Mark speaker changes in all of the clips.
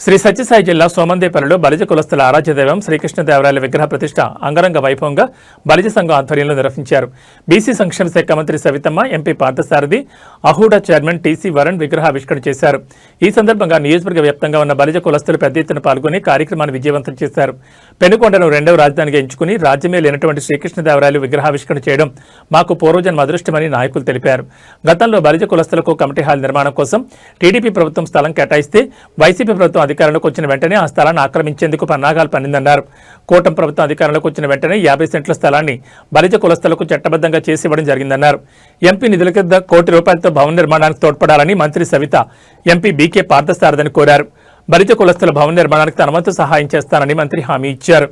Speaker 1: శ్రీ సత్యసాయి జిల్లా సోమందేపల్లిలో బలిజ కులస్తుల ఆరాధ్యదైవం శ్రీకృష్ణదేవరాయల విగ్రహ ప్రతిష్ట అంగరంగ వైభవంగా బలిజ సంఘం ఆధ్వర్యంలో నిర్వహించారు. బీసీ సంక్షేమ శాఖ మంత్రి Savithamma MP Parthasarathy AHUDA chairman TC Varun విగ్రహావిష్కరణ చేశారు. ఈ సందర్భంగా నియోజకవర్గ వ్యాప్తంగా ఉన్న బలిజ కులస్తులు పెద్ద ఎత్తున పాల్గొని కార్యక్రమాన్ని విజయవంతం చేశారు. పెనుకొండను రెండవ రాజధానిగా ఎంచుకుని రాజ్యమే లేనటువంటి శ్రీకృష్ణదేవరాయలు విగ్రహావిష్కరణ చేయడం మాకు పూర్వజన్మ అదృష్టమని నాయకులు తెలిపారు. గతంలో బలిజ కులస్తులకు కమిటీ హాల్ నిర్మాణం కోసం టీడీపీ ప్రభుత్వం స్థలం కేటాయిస్తే వైసీపీ ప్రభుత్వం అధికారంలోకి వచ్చిన వెంటనే ఆ స్థలాన్ని ఆక్రమించేందుకు పన్నాగాలు పనిందన్నారు కూటం ప్రభుత్వం అధికారంలోకి వచ్చిన వెంటనే యాభై సెంట్ల స్థలాన్ని బలిజ కులస్థలకు చట్టబద్ధంగా చేసి ఇవ్వడం జరిగిందన్నారు. ఎంపీ నిధుల కింద కోటి రూపాయలతో భవన నిర్మాణానికి తోడ్పడాలని మంత్రి సవిత ఎంపీ బీకే పార్దస్తారదని కోరారు. బలిజ కులస్థల భవన నిర్మాణానికి తన వంతు సహాయం చేస్తానని మంత్రి హామీ ఇచ్చారు.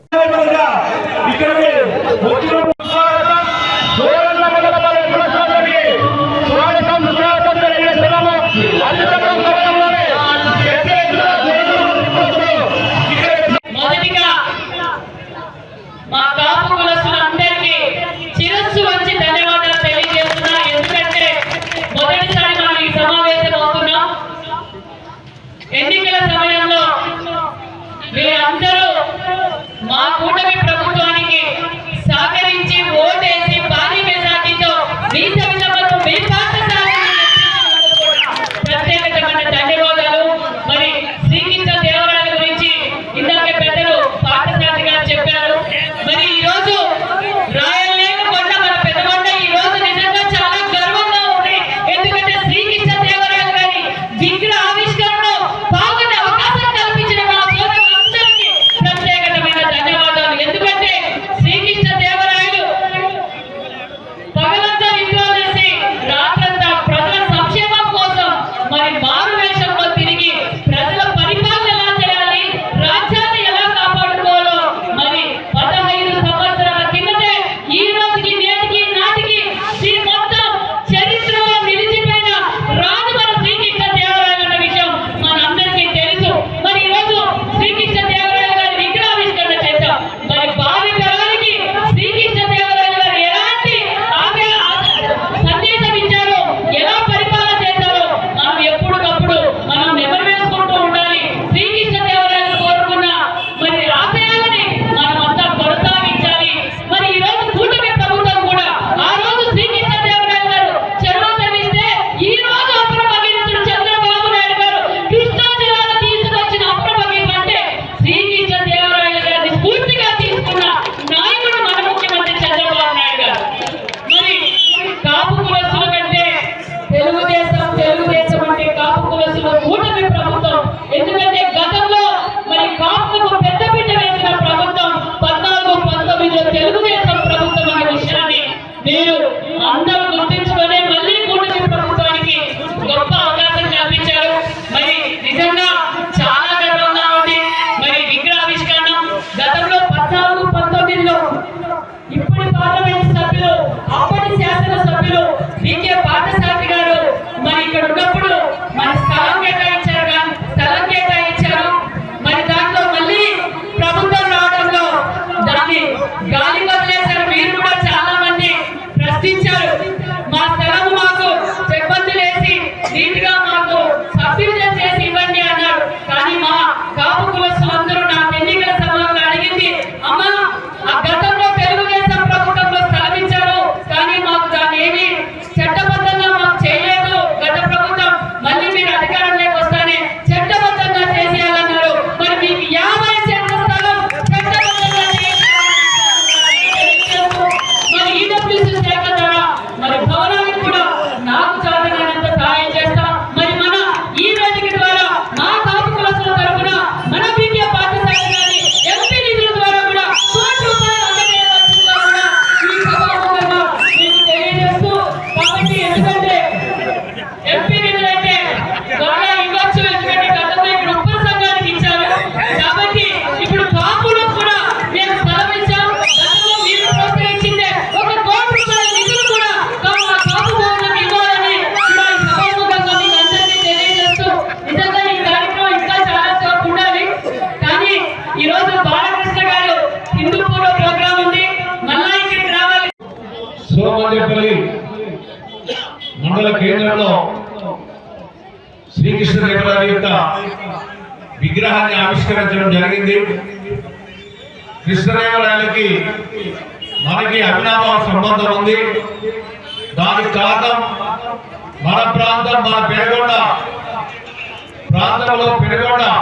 Speaker 2: చెప్పాలి మండల కేంద్రంలో శ్రీకృష్ణదేవరాయల యొక్క విగ్రహాన్ని ఆవిష్కరించడం జరిగింది. కృష్ణదేవరాయలకి మనకి అభినామ సంబంధం ఉంది. దానికి కారణం మన ప్రాంతం మన పెరగొండ ప్రాంతంలో పెరగొండ